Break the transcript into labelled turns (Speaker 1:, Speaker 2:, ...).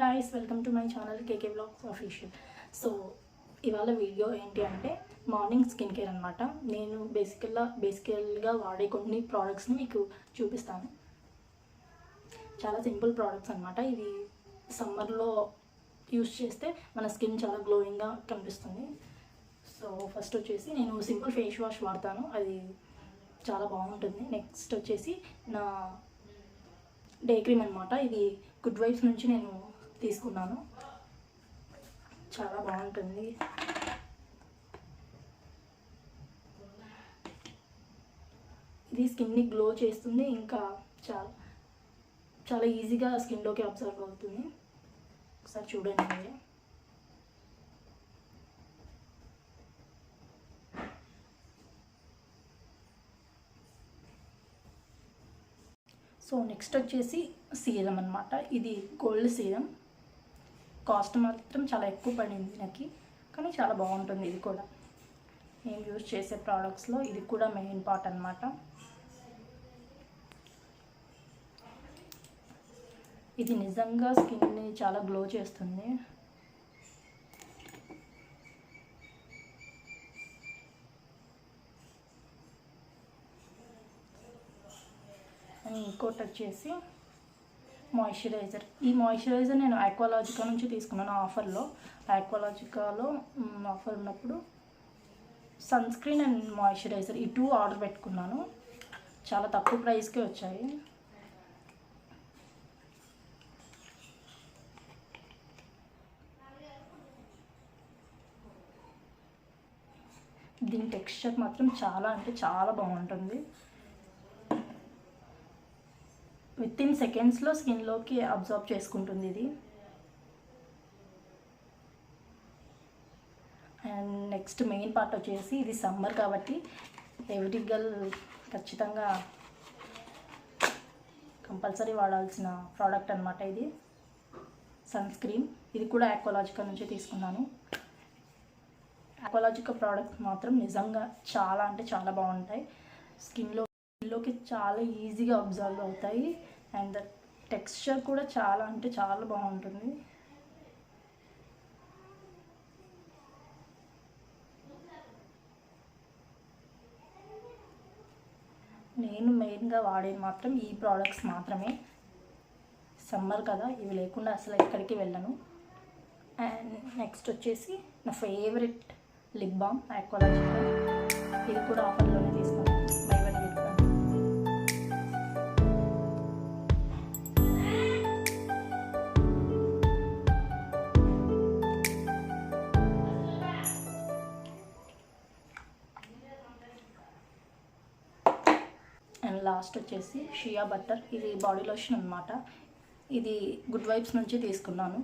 Speaker 1: Guys welcome to my channel KK vlogs official so ఇవాళ video ఏంటి అంటే morning skin care అనమాట నేను బేసికల్గా బేసికల్గా వాడే కొన్ని ప్రోడక్ట్స్ని మీకు చూపిస్తాను. చాలా సింపుల్ ప్రోడక్ట్స్ అనమాట ఇవి సమ్మర్లో యూస్ చేస్తే మన స్కిన్ చాలా గ్లోయింగ్గా కనిపిస్తుంది. సో ఫస్ట్ వచ్చేసి నేను సింపుల్ ఫేస్ వాష్ వాడతాను. అది చాలా బాగుంటుంది. నెక్స్ట్ వచ్చేసి నా డే క్రీమ్ అనమాట ఇది గుడ్ వైబ్స్ నుంచి నేను తీసుకున్నాను. చాలా బాగుంటుంది. ఇది స్కిన్ని గ్లో చేస్తుంది ఇంకా చాలా చాలా ఈజీగా స్కిన్లోకి అబ్జర్వ్ అవుతుంది. ఒకసారి చూడండి సో నెక్స్ట్ వచ్చేసి సీరం అనమాట ఇది గోల్డ్ సీరం. కాస్ట్ మాత్రం చాలా ఎక్కువ పడింది నాకు. కానీ చాలా బాగుంటుంది ఇది కూడా. నేను యూజ్ చేసే ప్రోడక్ట్స్లో ఇది కూడా మెయిన్ పార్ట్ అనమాట ఇది నిజంగా స్కిన్ని చాలా గ్లో చేస్తుంది. ఇంకోటి వచ్చేసి మాయిశ్చరైజర్ ఈ మాయిశ్చరైజర్ నేను ఆక్వాలాజికా నుంచి తీసుకున్నాను ఆఫర్లో. ఆక్వాలాజికాలో ఆఫర్ ఉన్నప్పుడు సన్ స్క్రీన్ అండ్ మాయిశ్చరైజర్ ఈ టూ ఆర్డర్ పెట్టుకున్నాను. చాలా తక్కువ ప్రైస్కే వచ్చాయి. దీని టెక్స్చర్ మాత్రం చాలా అంటే చాలా బాగుంటుంది. విత్ ఇన్ సెకండ్స్లో స్కిన్లోకి అబ్జర్వ్ చేసుకుంటుంది ఇది. అండ్ నెక్స్ట్ మెయిన్ పార్ట్ వచ్చేసి ఇది సమ్మర్ కాబట్టి ఎవ్రీ గర్ల్ ఖచ్చితంగా కంపల్సరీ వాడాల్సిన ప్రోడక్ట్ అనమాట ఇది. Sunscreen. ఇది కూడా యాక్వలాజికల్ నుంచి తీసుకున్నాను. యాక్వలాజికల్ ప్రోడక్ట్ మాత్రం నిజంగా చాలా అంటే చాలా బాగుంటాయి. స్కిన్లో స్కిన్లోకి చాలా ఈజీగా అబ్జర్వ్ అవుతాయి. అండ్ ద టెక్స్చర్ కూడా చాలా అంటే చాలా బాగుంటుంది. నేను మెయిన్గా వాడేది మాత్రం ఈ ప్రోడక్ట్స్ మాత్రమే. సమ్మర్ కదా ఇవి లేకుండా అసలు ఎక్కడికి వెళ్ళను. అండ్ నెక్స్ట్ వచ్చేసి నా ఫేవరెట్ లిప్ బామ్ ఆక్వాలజికా ఇది కూడా ఆఫర్లో అండ్ లాస్ట్ వచ్చేసి షియా బట్టర్. ఇది బాడీ లోషన్ అనమాట ఇది గుడ్ వైబ్స్ నుంచి తీసుకున్నాను.